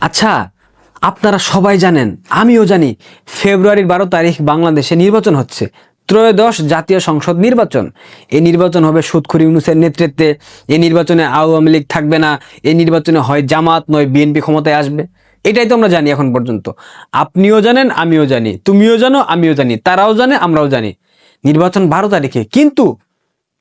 আচ্ছা আপনারা সবাই জানেন, আমিও জানি, ফেব্রুয়ারির বারো তারিখ বাংলাদেশে নির্বাচন হচ্ছে। ত্রয়োদশ জাতীয় সংসদ নির্বাচন। এই নির্বাচন হবে সুদখুরি ইউনুসের নেতৃত্বে। এই নির্বাচনে আওয়ামী লীগ থাকবে না। এই নির্বাচনে হয় জামাত, নয় বিএনপি ক্ষমতায় আসবে। এটাই তো আমরা জানি এখন পর্যন্ত। আপনিও জানেন, আমিও জানি। তুমিও জানো, আমিও জানি। তারাও জানে, আমরাও জানি। নির্বাচন বারো তারিখে। কিন্তু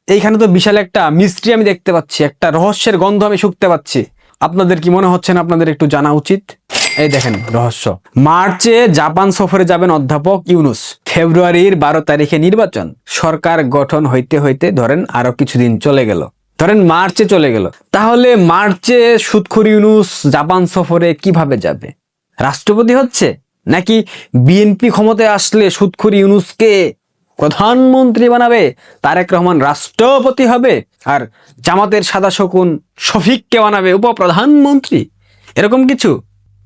এইখানে তো বিশাল একটা মিস্ট্রি আমি দেখতে পাচ্ছি, একটা রহস্যের গন্ধ আমি শুকতে পাচ্ছি। আপনাদের কি মনে হচ্ছে না আপনাদের একটু জানা উচিত? এই দেখেন, রহস্য। মার্চে জাপান সফরে যাবেন অধ্যাপক ইউনুস। ফেব্রুয়ারির বারো তারিখে নির্বাচন। সরকার গঠন হইতে হইতে ধরেন আরও কিছুদিন চলে গেল। ধরেন মার্চে চলে গেল। তাহলে মার্চে সুৎখুর ইউনুস জাপান সফরে কীভাবে যাবে? রাষ্ট্রপতি হচ্ছে? নাকি বিএনপি ক্ষমতায় আসলে সুৎখুর ইউনুসকে প্রধানমন্ত্রী বানাবে? তারেক রহমান রাষ্ট্রপতি হবে? আর জামাতের সাদা শকুন শফিককে বানাবে উপপ্রধানমন্ত্রী। এরকম কিছু?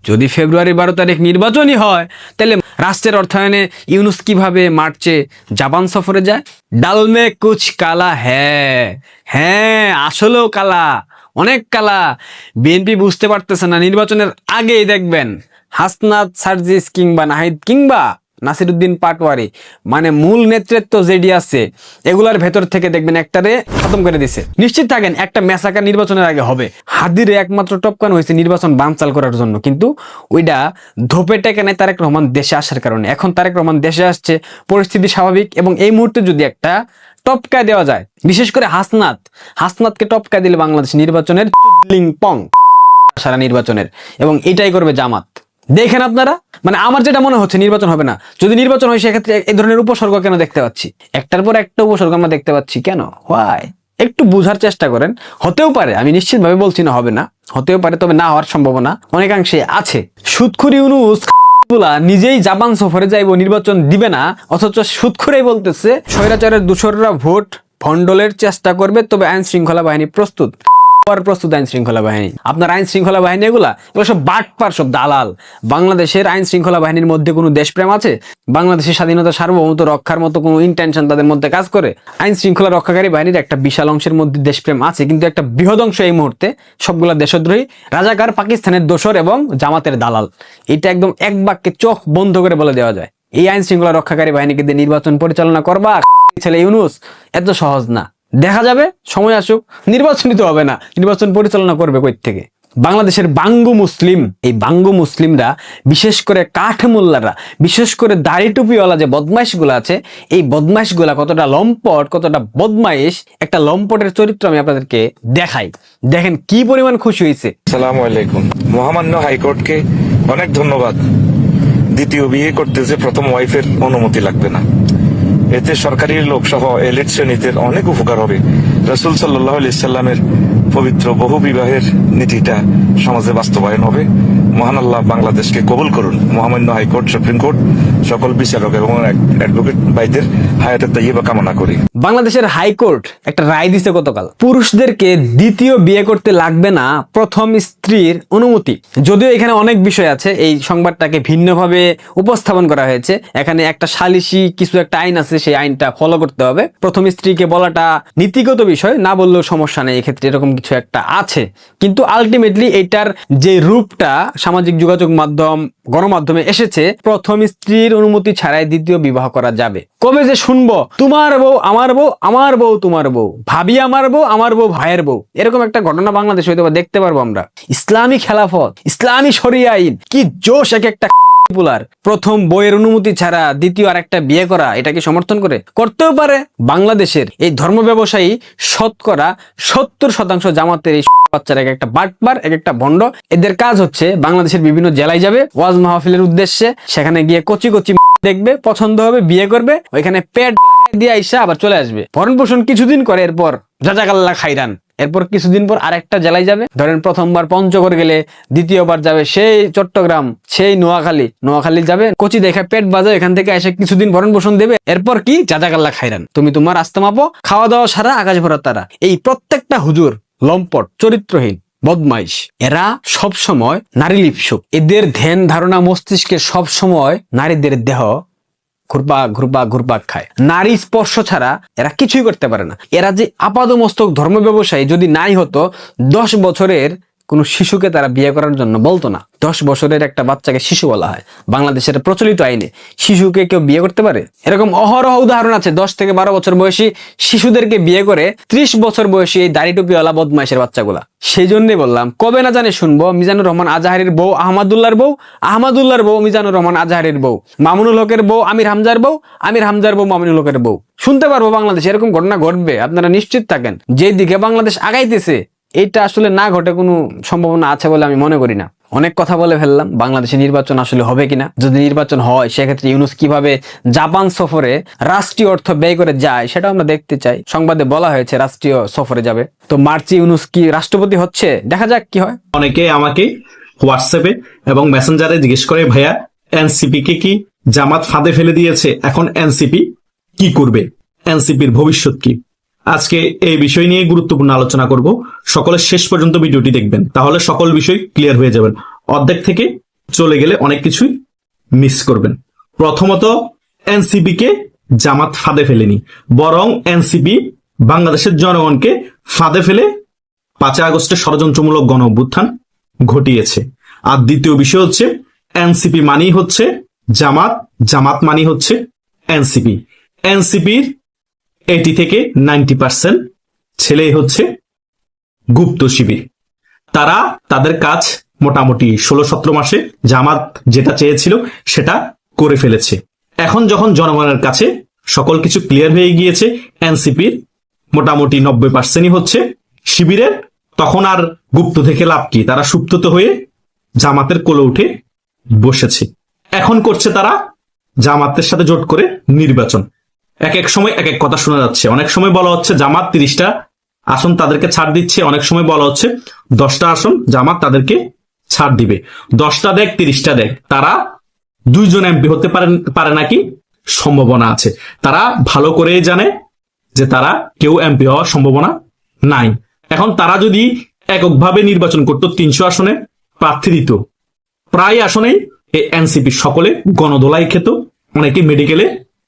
যদি ফেব্রুয়ারি বারো তারিখ নির্বাচনই হয়, তাহলে রাষ্ট্রের অর্থায়নে ইউনুস কীভাবে মার্চে জাপান সফরে যায়? ডালমে কুচ কালা হ্যাঁ। হ্যাঁ আসলেও কালা, অনেক কালা। বিএনপি বুঝতে পারতেছে না নির্বাচনের আগেই দেখবেন। হাসনাত সার্জিস কিংবা নাহিদ কিংবা নাসিরুদ্দিন পাটওয়ারি মানে মূল নেতৃত্ব যেডি আছে, এগুলার ভেতর থেকে দেখবেন একটারে খতম করে দিছে। নিশ্চিত থাকেন, একটা মেসাকা নির্বাচনের আগে হবে। হাদিরে একমাত্র টপকানো হয়েছে নির্বাচন বানচাল করার জন্য, কিন্তু ওইটা ধোপে টেকে নেয় তারেক রহমান দেশে আসার কারণে। এখন তারেক রহমান দেশে আসছে, পরিস্থিতি স্বাভাবিক, এবং এই মুহূর্তে যদি একটা টপকা দেওয়া যায়, বিশেষ করে হাসনাত, হাসনাতকে টপকা দিলে বাংলাদেশ নির্বাচনের সারা নির্বাচনের, এবং এটাই করবে জামাত। দেখেন আপনারা? মানে আমার যেটা মনে হচ্ছে নির্বাচন হবে না। যদি নির্বাচন হয়, সেক্ষেত্রে এই ধরনের উপসর্গ কেন দেখতে পাচ্ছি? একটার পর একটা উপসর্গ আমরা দেখতে পাচ্ছি কেন? হোয়াই একটু বুঝার চেষ্টা করেন। হতেও পারে, আমি নিশ্চিতভাবে বলছি না হবে না। হতেও পারে, তবে না হওয়ার সম্ভাবনা অনেকাংশে আছে। সুৎখুরি ইউনুস নিজেই জাপান সফরে যাইব, নির্বাচন দিবে না। অথচ সুৎখুরেই বলতেছে, স্বৈরাচারের দূষররা ভোট ভণ্ডলের চেষ্টা করবে, তবে আইন শৃঙ্খলা বাহিনী প্রস্তুত। আর প্রস্তুত আইন শৃঙ্খলা বাহিনী। আপনার আইন শৃঙ্খলা বাহিনী এগুলা? এগুলো সব বাটপার, সব দালাল। বাংলাদেশের আইন শৃঙ্খলা বাহিনীর মধ্যে কোনো দেশপ্রেম আছে? বাংলাদেশের স্বাধীনতা সার্বভৌমত্ব রক্ষার মতো কোনো ইন্টেনশন তাদের মধ্যে কাজ করে? আইন শৃঙ্খলা রক্ষাকারী বাহিনীর একটা বিশাল অংশের মধ্যে দেশপ্রেম আছে, কিন্তু একটা বৃহৎ অংশ এই মুহূর্তে সবগুলা দেশদ্রোহী রাজাকার, পাকিস্তানের দোসর এবং জামাতের দালাল। এটা একদম এক বাক্যে চোখ বন্ধ করে বলে দেওয়া যায়। এই আইন শৃঙ্খলা রক্ষাকারী বাহিনীকে দিয়ে নির্বাচন পরিচালনা করবা ছেলে ইউনুস, এত সহজ না। দেখা যাবে, সময় আসুক নির্বাচনই তো হবে না। নির্বাচন পরিচালনা করবে কই থেকে? বাংলাদেশের বাঙ্গু মুসলিম, এই বাঙ্গু মুসলিমরা, বিশেষ করে কাঠমোল্লারা, বিশেষ করে দাড়ি টুপিওয়ালা যে বদমাইশগুলো আছে, এই বদমাইশগুলা কতটা লম্পট, কতটা বদমাইশ, একটা লম্পটের চরিত্র আমি আপনাদেরকে দেখাই। দেখেন কি পরিমাণ খুশি হয়েছে। সালাম আলাইকুম। মহামান্য হাইকোর্টকে অনেক ধন্যবাদ। দ্বিতীয় বিয়ে করতে যে প্রথম ওয়াইফের অনুমতি লাগবে না। এতে সরকারি লোকসহ এলিট শ্রেণীদের অনেক উপকার হবে। রসুল সাল্লাহ সাল্লামের পবিত্র বহু বিবাহের নীতিটা সমাজে বাস্তবায়ন হবে। মহান আল্লাহ বাংলাদেশকে কবুল করুন। মহামান্য হাইকোর্ট, সুপ্রিম কোর্ট, সকল বিচারক এবং অ্যাডভোকেট ভাইদের হায়াতের তাইবা কামনা করি। বাংলাদেশের হাইকোর্ট একটা রায় দিছে গতকাল। পুরুষদেরকে দ্বিতীয় বিয়ে করতে লাগবে না প্রথম স্ত্রীর অনুমতি। যদিও এখানে অনেক বিষয় আছে, এই সংবাদটাকে ভিন্নভাবে উপস্থাপন করা হয়েছে। এখানে একটা সালিশি কিছু একটা আইন আছে, সেই আইনটা ফলো করতে হবে। প্রথম স্ত্রীকে বলাটা নীতিগত বিষয়, না বললেও সমস্যা নেই, এক্ষেত্রে এরকম কিছু একটা আছে। কিন্তু আলটিমেটলি এটার যে রূপটা সামাজিক যোগাযোগ মাধ্যম, গণমাধ্যমে এসেছে, প্রথম স্ত্রীর অনুমতি ছাড়াই দ্বিতীয় বিবাহ করা যাবে। কবে যে শুনব? তোমার বউ, আমার বউ আমার বউ, তোমার বউ। ভাবি আমার বউ আমার বউ, ভাইয়ের বউ। এরকম একটা ঘটনা বাংলাদেশ হয়তো দেখতে পারব আমরা। ইসলামী খেলাফত, ইসলামী শরিয়া আইন, কি জোশ এক একটা প্রথম বইয়ের অনুমতি ছাড়া দ্বিতীয় আর একটা বিয়ে করা, এটাকে সমর্থন করে? করতেও পারে। বাংলাদেশের এই ধর্ম ব্যবসায়ী শতকরা সত্তর শতাংশ জামাতের এই বাচ্চারা এক একটা বাটবার এক একটা ভণ্ড। এদের কাজ হচ্ছে বাংলাদেশের বিভিন্ন জেলায় যাবে, ওয়াজ মাহফিলের উদ্দেশ্যে। সেখানে গিয়ে কচি কচি দেখবে, পছন্দ হবে, বিয়ে করবে। ওইখানে পেট দিয়ে আইসা আবার চলে আসবে। ভরণ পোষণ কিছুদিন করে এরপর রাজাকাল্লা খাইরান। এরপর কিছুদিন পর আরেকটা জেলায় যাবে। ধরেন প্রথমবার পঞ্চগড় গেলে দ্বিতীয়বার যাবে সেই চট্টগ্রাম, সেই নোয়াখালী। নোয়াখালী যাবে, কচি দেখে পেট বাজে এখান থেকে এসে কিছুদিন ভরণ পোষণ দেবে। এরপর কি? জাজাকাল্লা খাইরান। তুমি তোমার আস্তে মাপো, খাওয়া দাওয়া সারা, আকাশ ভরা তারা। এই প্রত্যেকটা হুজুর লম্পট, চরিত্রহীন, বদমাইশ। এরা সব সময় নারী লিপসুক। এদের ধ্যান ধারণা মস্তিষ্কে সব সময় নারীদের দেহ ঘুরবা ঘুরবা ঘুরপাক খায়। নারী স্পর্শ ছাড়া এরা কিছুই করতে পারে না। এরা যে আপাদমস্তক ধর্ম ব্যবসায়ী যদি নাই হতো, দশ বছরের কোনো শিশুকে তারা বিয়ে করার জন্য বলতো না। দশ বছরের একটা বাচ্চাকে শিশু বলা হয়। বাংলাদেশের প্রচলিত আইনে শিশুকে কেউ বিয়ে করতে পারে? এরকম অহরহ উদাহরণ আছে। দশ থেকে বারো বছর বয়সী শিশুদেরকে বিয়ে করে ত্রিশ বছর বয়সী এই দাড়ি টুপিওয়ালা বদমাইশের বাচ্চাগুলা। সেই জন্যই বললাম, কবে না জানে শুনব, মিজানুর রহমান আজাহারির বউ আহমদুল্লাহর বউ আহমদুল্লাহর বউ মিজানুর রহমান আজাহারির বউ, মামুনুল হকের বউ আমির হামজার বউ, আমির হামজার বউ মামুনুল হকের বউ। শুনতে পারব বাংলাদেশে, এরকম ঘটনা ঘটবে, আপনারা নিশ্চিত থাকেন। যেদিকে বাংলাদেশ আগাইতেছে এটা আসলে না ঘটে কোনো সম্ভাবনা আছে বলে আমি মনে করি না। অনেক কথা বলে ফেললাম, বাংলাদেশে নির্বাচন আসলে হবে কিনা? যদি নির্বাচন হয়, সেক্ষেত্রে ইউনুস কীভাবে জাপান সফরে রাষ্ট্রীয় অর্থ ব্যয় করে যায় সেটা আমরা দেখতে চাই। সংবাদে বলা হয়েছে রাষ্ট্রীয় সফরে যাবে। তো মার্চে ইউনুস কি রাষ্ট্রপতি হচ্ছে? দেখা যাক কি হয়। অনেকে আমাকে হোয়াটসঅ্যাপে এবং মেসেঞ্জারে জিজ্ঞেস করে, ভাইয়া, এনসিপি কে কি জামাত ফাঁদে ফেলে দিয়েছে? এখন এনসিপি কি করবে? এনসিপির ভবিষ্যৎ কি? আজকে এই বিষয় নিয়ে গুরুত্বপূর্ণ আলোচনা করব। সকলের শেষ পর্যন্ত ভিডিওটি দেখবেন। তাহলে সকল বিষয় ক্লিয়ার হয়ে যাবেন। অর্ধেক থেকে চলে গেলে অনেক কিছুই মিস করবেন। প্রথমত এনসিপি কে জামাত ফাঁদে ফেলেনি। বরং এনসিপি বাংলাদেশের জনগণকে ফাঁদে ফেলে পাঁচই আগস্টে ষড়যন্ত্রমূলক গণ অভ্যুত্থান ঘটিয়েছে। আর দ্বিতীয় বিষয় হচ্ছে, এনসিপি মানি হচ্ছে জামাত জামাত মানি হচ্ছে এনসিপি। এনসিপির এইটি থেকে নাইনটি পার্সেন্ট ছেলেই হচ্ছে গুপ্ত শিবির। তারা তাদের কাজ মোটামুটি ষোলো সতেরো মাসে জামাত যেটা চেয়েছিল সেটা করে ফেলেছে। এখন যখন জনগণের কাছে সকল কিছু ক্লিয়ার হয়ে গিয়েছে এনসিপির মোটামুটি নব্বই পার্সেন্টই হচ্ছে শিবিরের, তখন আর গুপ্ত থেকে লাভ কি? তারা সুপ্তত হয়ে জামাতের কোলে উঠে বসেছে। এখন করছে তারা জামাতের সাথে জোট করে নির্বাচন। এক এক সময় এক এক কথা শোনা যাচ্ছে। অনেক সময় বলা হচ্ছে জামাত তিরিশটা আসন তাদেরকে ছাড় দিচ্ছে, অনেক সময় বলা হচ্ছে দশটা আসন জামাত তাদেরকে ছাড় দিবে। দশটা দেখ, তিরিশটা দেখ, তারা দুইজন এমপি হতে পারেন, পারে নাকি? সম্ভাবনা আছে। তারা ভালো করেই জানে যে তারা কেউ এমপি হওয়ার সম্ভাবনা নাই। এখন তারা যদি এককভাবে নির্বাচন করত, তিনশো আসনে প্রার্থী দিত। প্রায় আসনেই এনসিপি সকলে গণদোলাই খেত, অনেকে মেডিকেলে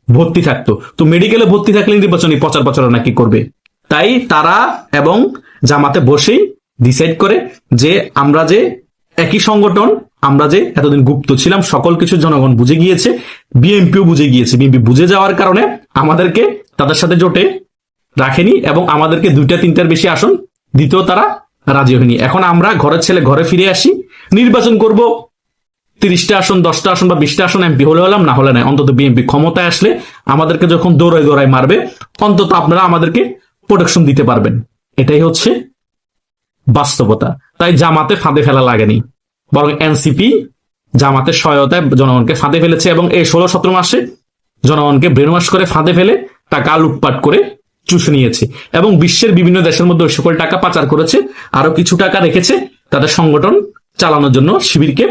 ভর্তি থাকতো। তো মেডিকেলে ভর্তি থাকলে নির্বাচনী প্রচার প্রচারণা নাকি করবে? তাই তারা এবং জামাতে বসেই ডিসাইড করে যে আমরা যে একই সংগঠন, আমরা যে এতদিন গুপ্ত ছিলাম, সকল কিছু জনগণ বুঝে গিয়েছে বিএনপিও বুঝে গিয়েছে। বিএনপি বুঝে যাওয়ার কারণে আমাদেরকে তাদের সাথে জোটে রাখেনি এবং আমাদেরকে দুইটা, তিনটার বেশি আসন দিতেও তারা রাজি হয়নি। এখন আমরা ঘরের ছেলে ঘরে ফিরে আসি, নির্বাচন করব তিরিশটা আসন, দশটা আসন বা বিশটা আসন এমপি হলে হলাম, না হলে নাই। অন্তত বিএমপি ক্ষমতায় আসলে আমাদেরকে যখন দৌড়ায় দৌড়ায় মারবে, অন্তত আপনারা আমাদেরকে প্রোটেকশন দিতে পারবেন। এটাই হচ্ছে বাস্তবতা। তাই জামাতে ফাঁদে ফেলা লাগেনি। বরং এনসিপি জামাতের সহায়তায় জনগণকে ফাঁদে ফেলেছে এবং এই ষোলো সতেরো মাসে জনগণকে ব্রেনওয়াশ করে ফাঁদে ফেলে টাকা লুটপাট করে চুষে নিয়েছে এবং বিশ্বের বিভিন্ন দেশের মধ্যে ওই সকল টাকা পাচার করেছে, আরও কিছু টাকা রেখেছে তাদের সংগঠন চালানোর জন্য শিবিরকে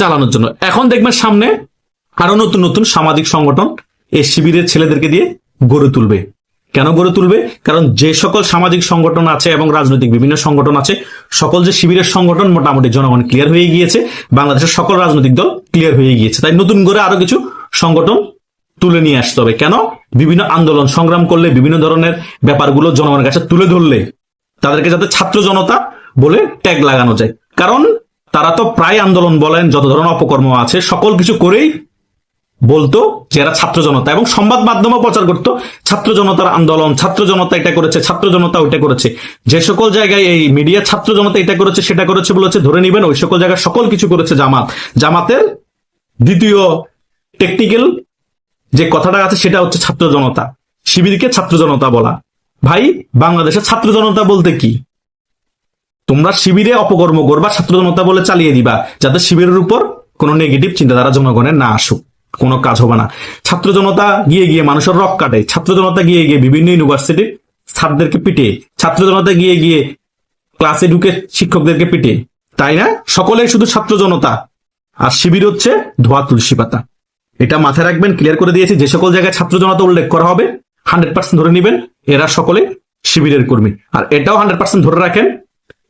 চালানোর জন্য। এখন দেখবেন সামনে আরও নতুন নতুন সামাজিক সংগঠন এই শিবিরের ছেলেদেরকে দিয়ে গড়ে তুলবে। কেন গড়ে তুলবে? কারণ যে সকল সামাজিক সংগঠন আছে এবং রাজনৈতিক বিভিন্ন সংগঠন আছে, সকল যে শিবিরের সংগঠন মোটামুটি জনগণ ক্লিয়ার হয়ে গিয়েছে, বাংলাদেশের সকল রাজনৈতিক দল ক্লিয়ার হয়ে গিয়েছে। তাই নতুন করে আরও কিছু সংগঠন তুলে নিয়ে আসতে হবে। কেন? বিভিন্ন আন্দোলন সংগ্রাম করলে, বিভিন্ন ধরনের ব্যাপারগুলো জনগণের কাছে তুলে ধরলে, তাদেরকে যাতে ছাত্র জনতা বলে ট্যাগ লাগানো যায়। কারণ তারা তো প্রায় আন্দোলন বলেন, যত ধরনের অপকর্ম আছে, সকল কিছু করেই বলতো যে এরা ছাত্র জনতা। এবং সংবাদ মাধ্যমে প্রচার করতো, ছাত্র জনতার আন্দোলন, ছাত্র জনতা এটা করেছে, ছাত্র জনতা ওইটা করেছে। যে সকল জায়গায় এই মিডিয়া ছাত্র জনতা এটা করেছে, সেটা করেছে বলেছে, ধরে নিবেন, ওই সকল জায়গায় সকল কিছু করেছে জামাত। জামাতের দ্বিতীয় টেকনিক্যাল যে কথাটা আছে, সেটা হচ্ছে ছাত্র জনতা। শিবিরকে ছাত্র জনতা বলা। ভাই, বাংলাদেশের ছাত্র জনতা বলতে কি? তোমরা শিবিরে অপকর্ম করবা ছাত্র জনতা বলে চালিয়ে দিবা, যাতে শিবিরের উপর কোনো নেগেটিভ চিন্তাধারা জনগণের না আসুক। কোনো কাজ হবে না। ছাত্র জনতা গিয়ে গিয়ে মানুষের রক কাটে। ছাত্র জনতা গিয়ে গিয়ে বিভিন্ন ইউনিভার্সিটির ছাত্রদেরকে পিটে ছাত্র জনতা গিয়ে গিয়ে ক্লাসে ঢুকে শিক্ষকদেরকে পিটে তাই না? সকলেই শুধু ছাত্র জনতা আর শিবির হচ্ছে ধোয়া তুলসী পাতা। এটা মাথায় রাখবেন ক্লিয়ার করে দিয়েছি। যে সকল জায়গায় ছাত্র জনতা উল্লেখ করা হবে হান্ড্রেড পার্সেন্ট ধরে নেবেন, এরা সকলে শিবিরের কর্মী। আর এটাও হান্ড্রেড পার্সেন্ট ধরে রাখেন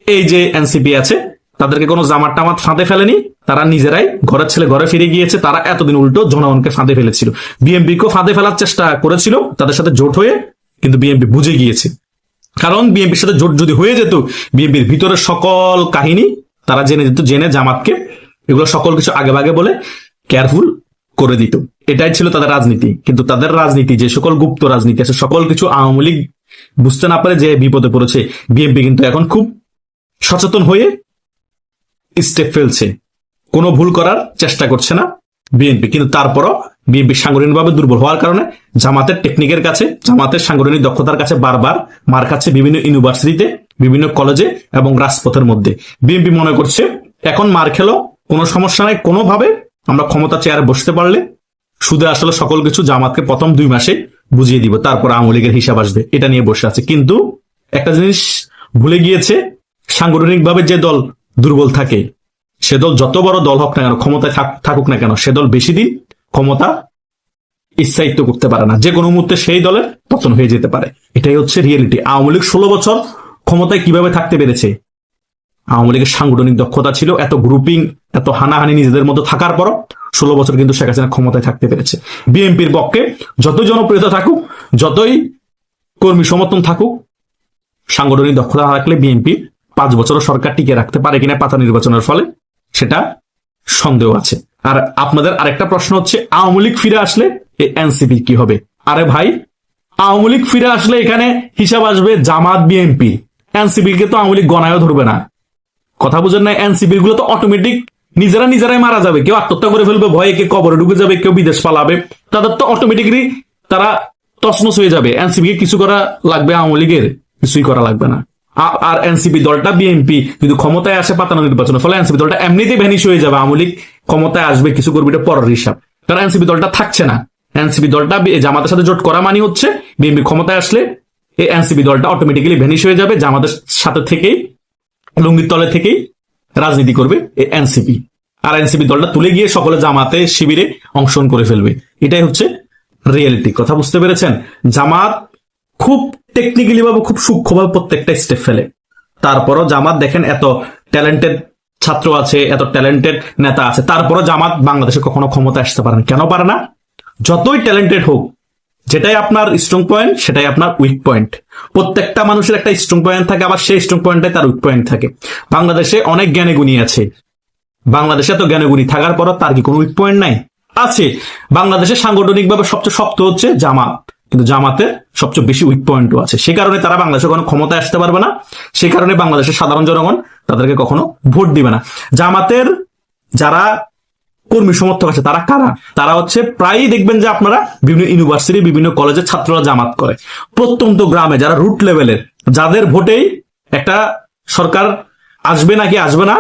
এই যে এনসিপি আছে, তাদেরকে কোনো জামাত টামাত ফাঁদে ফেলেনি। তারা নিজেরাই ঘরের ছেলে ঘরে ফিরে গিয়েছে। তারা এতদিন উল্টো জনগণকে ফাঁদে ফেলেছিল। বিএমপিকেও ফাঁদে ফেলার চেষ্টা করেছিল তাদের সাথে জোট হয়ে, কিন্তু বিএমপি বুঝে গিয়েছে। কারণ বিএনপির সাথে জোট যদি হয়ে যেত, বিএনপির ভিতরে সকল কাহিনী তারা জেনে যেত, জেনে জামাতকে, এগুলো সকল কিছু আগে ভাগে বলে কেয়ারফুল করে দিত। এটাই ছিল তাদের রাজনীতি। কিন্তু তাদের রাজনীতি, যে সকল গুপ্ত রাজনীতি আছে, সকল কিছু আওয়ামী লীগ বুঝতে না পারে যে বিপদে পড়েছে। বিএনপি কিন্তু এখন খুব সচেতন হয়ে স্টেপ ফেলছে। কোনো ভুল করার চেষ্টা করছে না বিএনপি। কিন্তু তারপরও বিএনপি সাংগঠনিকভাবে দুর্বল হওয়ার কারণে জামাতের টেকনিকের কাছে, জামাতের সাংগঠনিক দক্ষতার কাছে বারবার মার খাচ্ছে বিভিন্ন ইউনিভার্সিটিতে বিভিন্ন কলেজে এবং রাজপথের মধ্যে। বিএনপি মনে করছে, এখন মার খেলো কোনো সমস্যা নাই। কোনোভাবে আমরা ক্ষমতা চেয়ারে বসতে পারলে সুদে আসলে সকল কিছু জামাতকে প্রথম দুই মাসে বুঝিয়ে দিব। তারপর আওয়ামী লীগের হিসাব আসবে। এটা নিয়ে বসে আছে। কিন্তু একটা জিনিস ভুলে গিয়েছে সাংগঠনিকভাবে যে দল দুর্বল থাকে, সে দল যত বড় দল হোক না কেন, ক্ষমতায় থাক- থাকুক না কেন, সে দল বেশি দিন ক্ষমতা স্থায়িত্ব করতে পারে না। যে কোনো মুহূর্তে সেই দলের পতন হয়ে যেতে পারে। এটাই হচ্ছে রিয়েলিটি আওয়ামী লীগ ষোলো বছর ক্ষমতায় কীভাবে থাকতে পেরেছে? আওয়ামী লীগের সাংগঠনিক দক্ষতা ছিল এত গ্রুপিং এত হানাহানি নিজেদের মধ্যে থাকার পরও ষোলো বছর কিন্তু শেখ হাসিনা ক্ষমতায় থাকতে পেরেছে। বিএনপির পক্ষে যতই জনপ্রিয়তা থাকুক, যতই কর্মী সমর্থন থাকুক, সাংগঠনিক দক্ষতা থাকলে বিএনপি পাঁচ বছরও সরকার টিকে রাখতে পারে কিনা পাতা নির্বাচনের ফলে, সেটা সন্দেহ আছে। আর আপনাদের আরেকটা প্রশ্ন হচ্ছে, আওয়ামী লীগ ফিরে আসলে এনসিপি কি হবে? আরে ভাই, আওয়ামী লীগ ফিরে আসলে এখানে হিসাব আসবে জামাত, বিএনপি। এনসিপি কে তো আওয়ামী লীগ গণায়ও ধরবে না। কথা বুঝেন না এনসিপি গুলো তো অটোমেটিক নিজেরা নিজেরাই মারা যাবে। কেউ আত্মহত্যা করে ফেলবে, ভয়ে কে কবরে ঢুকে যাবে, কেউ বিদেশ পালাবে। তাদের তো অটোমেটিকলি তারা তসনস হয়ে যাবে। এনসিপি কে কিছু করা লাগবে আওয়ামী লীগের, কিছুই করা লাগবে না। আর এনসিপি দলটা বিএনপি যদি ক্ষমতায় আসে পাতানো নির্বাচনের ফলে এনসিপি দলটা এমনিতেই ভ্যানিশ হয়ে যাবে, আওয়ামী লীগ ক্ষমতায় আসবে কিছু করবে এটা পরের হিসাব। কারণ এনসিপি দলটা থাকছে না। এনসিপি দলটা জামাতের সাথে জোট করা মানে হচ্ছে বিএনপি ক্ষমতায় আসলে এই এনসিপি দলটা অটোমেটিক্যালি ভ্যানিশ হয়ে যাবে, জামাতের সাথে থেকেই, লুঙ্গির তলে থেকেই রাজনীতি করবে এই এনসিপি। আর এনসিপি দলটা তুলে গিয়ে সকলে জামাতে, শিবিরে অংশগ্রহণ করে ফেলবে। এটাই হচ্ছে রিয়েলিটি কথা বুঝতে পেরেছেন? জামাত খুব টেকনিক্যালি ভাবে খুব সূক্ষ্মভাবে প্রত্যেকটা স্টেপ ফেলে। তারপরও জামাত দেখেন এত ট্যালেন্টেড ছাত্র আছে, এত ট্যালেন্টেড নেতা আছে, তারপরও জামাত বাংলাদেশে কখনো ক্ষমতা আসতে পারে না। কেন পারে না? যতই ট্যালেন্টেড হোক, যেটাই আপনার স্ট্রং পয়েন্ট সেটাই আপনার উইক পয়েন্ট প্রত্যেকটা মানুষের একটা স্ট্রং পয়েন্ট থাকে, আবার সেই স্ট্রং পয়েন্টে তার উইক পয়েন্ট থাকে। বাংলাদেশে অনেক জ্ঞানী গুণী আছে। বাংলাদেশে এত জ্ঞানীগুণী থাকার পরও তার কি কোনো উইক পয়েন্ট নাই? আছে। বাংলাদেশে সাংগঠনিকভাবে সবচেয়ে শক্ত হচ্ছে জামাত। কিন্তু জামাতের সবচেয়ে বেশি উইক পয়েন্টও আছে। সে কারণে তারা বাংলাদেশে কোনো ক্ষমতায় আসতে পারবে না। সে কারণে বাংলাদেশের সাধারণ জনগণ তাদেরকে কখনো ভোট দিবে না। জামাতের যারা কর্মী সমর্থক আছে, তারা কারা? তারা হচ্ছে প্রায়ই দেখবেন যে আপনারা বিভিন্ন ইউনিভার্সিটি বিভিন্ন কলেজের ছাত্ররা জামাত করে। প্রত্যন্ত গ্রামে যারা রুট লেভেলের যাদের ভোটেই একটা সরকার আসবে নাকি আসবে না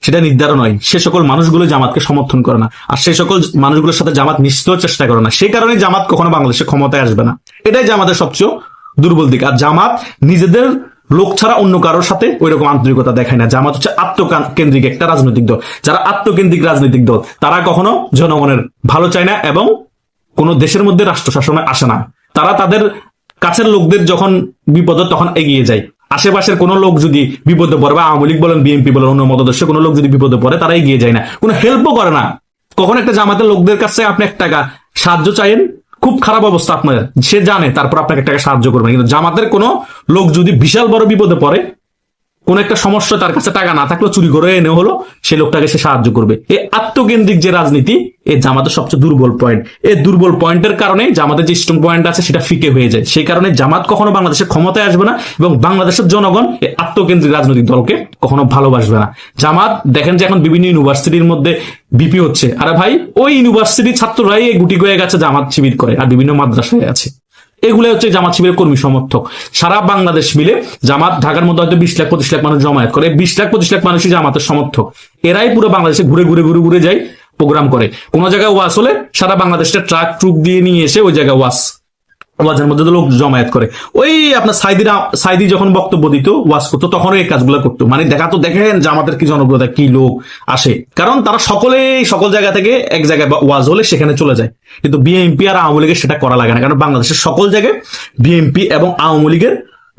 সেটা নির্ধারণ হয়। সে সকল মানুষগুলো জামাতকে সমর্থন করে না। আর সেই সকল মানুষগুলোর সাথে জামাত মিশতেও চেষ্টা করে না। সেই কারণে জামাত কখনো বাংলাদেশে ক্ষমতায় আসবে না। এটাই জামাতের সবচেয়ে দুর্বল দিক। আর জামাত নিজেদের লোক ছাড়া অন্য কারোর সাথে ওই রকম আন্তরিকতা দেখায় না। জামাত হচ্ছে আত্মকেন্দ্রিক একটা রাজনৈতিক দল। যারা আত্মকেন্দ্রিক রাজনৈতিক দল, তারা কখনো জনগণের ভালো চায় না এবং কোনো দেশের মধ্যে রাষ্ট্র শাসনে আসে না। তারা তাদের কাছের লোকদের যখন বিপদ, তখন এগিয়ে যায়। আশেপাশের কোনো লোক যদি বিপদে পড়ে, বা আওয়ামী লীগ বলেন, বিএনপি বলেন, অন্য মতদর্শে কোনো লোক যদি বিপদে পড়ে, তারা এগিয়ে যায় না। কোনো হেল্পও করে না। কখন একটা জামাতের লোকদের কাছে আপনি এক টাকা সাহায্য চাইেন, খুব খারাপ অবস্থা আপনার। সে জানে, তারপর আপনাকে টাকা সাহায্য করবেন কিন্তু জামাতের কোনো লোক যদি বিশাল বড় বিপদে পড়ে কোন একটা সমস্যা তার কাছে টাকা না থাকলেও চুরি করে এনে হলো, সে লোকটাকে সে সাহায্য করবে। এই আত্মকেন্দ্রিক যে রাজনীতি, এ জামাতের সবচেয়ে দুর্বল পয়েন্ট এই দুর্বল পয়েন্টের কারণে জামাতের যে স্ট্রং পয়েন্ট আছে, সেটা ফিকে হয়ে যায়। সেই কারণে জামাত কখনো বাংলাদেশের ক্ষমতায় আসবে না এবং বাংলাদেশের জনগণ এই আত্মকেন্দ্রিক রাজনৈতিক দলকে কখনো ভালোবাসবে না। জামাত, দেখেন যে এখন বিভিন্ন ইউনিভার্সিটির মধ্যে বিপি হচ্ছে। আরে ভাই, ওই ইউনিভার্সিটির ছাত্ররাই গুটি গয়ে গেছে জামাত শিবির করে, আর বিভিন্ন মাদ্রাসায় আছে। এগুলো হচ্ছে জামাত শিবিরের কর্মী সমর্থক। সারা বাংলাদেশ মিলে জামাত ঢাকার মধ্যে হয়তো বিশ লাখ, পঁচিশ লাখ মানুষ জমায়েত করে। বিশ লাখ, পঁচিশ লাখ মানুষই জামাতের সমর্থক। এরাই পুরো বাংলাদেশে ঘুরে ঘুরে ঘুরে ঘুরে যায়, প্রোগ্রাম করে। কোন জায়গায় ওয়াস হলে সারা বাংলাদেশটা ট্রাক, ট্রুক দিয়ে নিয়ে এসে ওই জায়গায় ওয়াস ওয়াজের মধ্যে লোক জমায়েত করে। ওই আপনার সাইদিরা, সাইদি যখন বক্তব্য দিত, ওয়াজ করতো তখন এই কাজগুলো করতো। মানে দেখা তো দেখেন যে আমাদের কি জনপ্রিয়তা, কি লোক আসে। কারণ তারা সকলেই সকল জায়গা থেকে এক জায়গায় ওয়াজ হলে সেখানে চলে যায়। কিন্তু বিএনপি আর আওয়ামী লীগের সেটা করা লাগে না। কারণ বাংলাদেশের সকল জায়গায় বিএনপি এবং আওয়ামী লীগের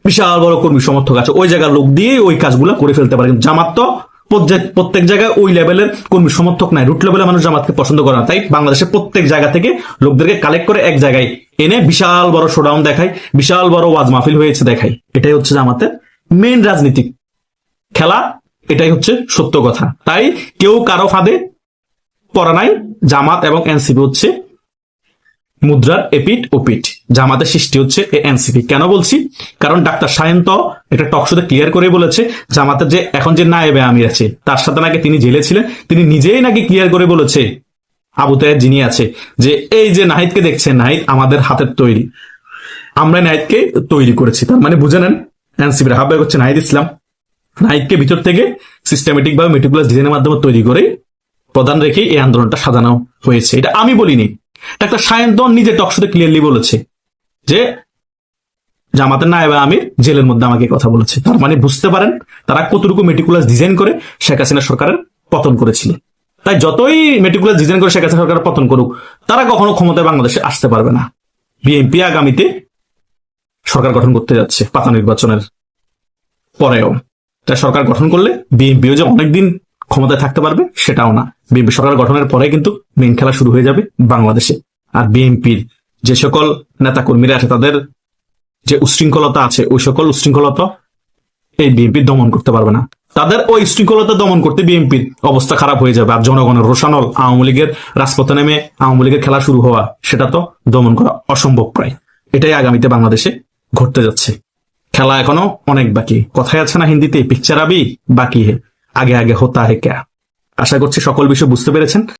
বিশাল বড় কর্মী সমর্থক আছে। ওই জায়গার লোক দিয়ে ওই কাজগুলো করে ফেলতে পারে। জামাত তো প্রত্যেক- জায়গায় ওই লেভেলের কর্মী সমর্থক নাই। রুট লেভেলের মানুষ জামাতকে পছন্দ করে না। তাই বাংলাদেশের প্রত্যেক জায়গা থেকে লোকদেরকে কালেক্ট করে এক জায়গায় এনে বিশাল বড় শোডাউন দেখায়, বিশাল বড় ওয়াজ মাহফিল হয়েছে দেখায়। এটাই হচ্ছে জামাতের মেন রাজনীতিক খেলা, এটাই হচ্ছে সত্য কথা। তাই কেউ কারও ফাঁদে পড়া নাই। জামাত এবং এনসিপি হচ্ছে মুদ্রার এপিট ওপিট জামাতের সৃষ্টি হচ্ছে এনসিপি। কেন বলছি? কারণ ডাক্তার সায়ন্ত একটা টকশোতে ক্লিয়ার করে বলেছে জামাতের যে এখন যে নায়েবে আমির আছে, তার সাথে নাকি তিনি জেলে ছিলেন, তিনি নিজেই নাকি ক্লিয়ার করে বলেছে, আবু তাহের যিনি আছে, যে এই যে নাহিদকে দেখছেন, নাহিদ আমাদের হাতের তৈরি। আমরা নাহিদকে তৈরি করেছি। তার মানে বুঝে নেন, এনসিপির হাব্বাই হচ্ছে নাহিদ ইসলাম। নাহিদকে ভিতর থেকে সিস্টেমেটিক ভাবে মেটিকুলাস ডিজাইনের মাধ্যমে তৈরি করে প্রধান রেখে এই আন্দোলনটা সাজানো হয়েছে। এটা আমি বলিনি ডাক্তার সায়ন্তন নিজে টকশোতে ক্লিয়ারলি বলেছে যে জামাতের নায়েবে আমির জেলের মধ্যে আমাকে কথা বলেছে। তার মানে বুঝতে পারেন, তারা কতটুকু মেটিকুলাস ডিজাইন করে শেখ হাসিনা সরকারের পতন করেছিল। তাই যতই মেটিকুলাস ডিজাইন করে শেখ হাসিনা সরকারের পতন করুক, তারা কখনো ক্ষমতায় বাংলাদেশে আসতে পারবে না। বিএনপি আগামীতে সরকার গঠন করতে যাচ্ছে পাতা নির্বাচনের পরেও। তাই সরকার গঠন করলে বিএনপিও যে অনেকদিন ক্ষমতায় থাকতে পারবে, সেটাও না। বিএনপি সরকার গঠনের পরে কিন্তু মেন খেলা শুরু হয়ে যাবে বাংলাদেশে। আর বিএনপির যে সকল নেতা কর্মীরা আছে, তাদের যে উশৃঙ্খলতা আছে, ওই সকল উশৃঙ্খলতা এই বিএনপি দমন করতে পারবে না। তাদের ওই শৃঙ্খলতা দমন করতে বিএনপির অবস্থা খারাপ হয়ে যাবে। আর জনগণের রোশানল আওয়ামী লীগের রাজপথে নেমে আওয়ামী লীগের খেলা শুরু হওয়া, সেটা তো দমন করা অসম্ভব প্রায়। এটাই আগামীতে বাংলাদেশে ঘটতে যাচ্ছে। খেলা এখনও অনেক বাকি। কথায় আছে না হিন্দিতে, পিকচার আবি বাকি হে, আগে আগে হতা হে ক্যা? আশা করছি সকল বিষয় বুঝতে পেরেছেন।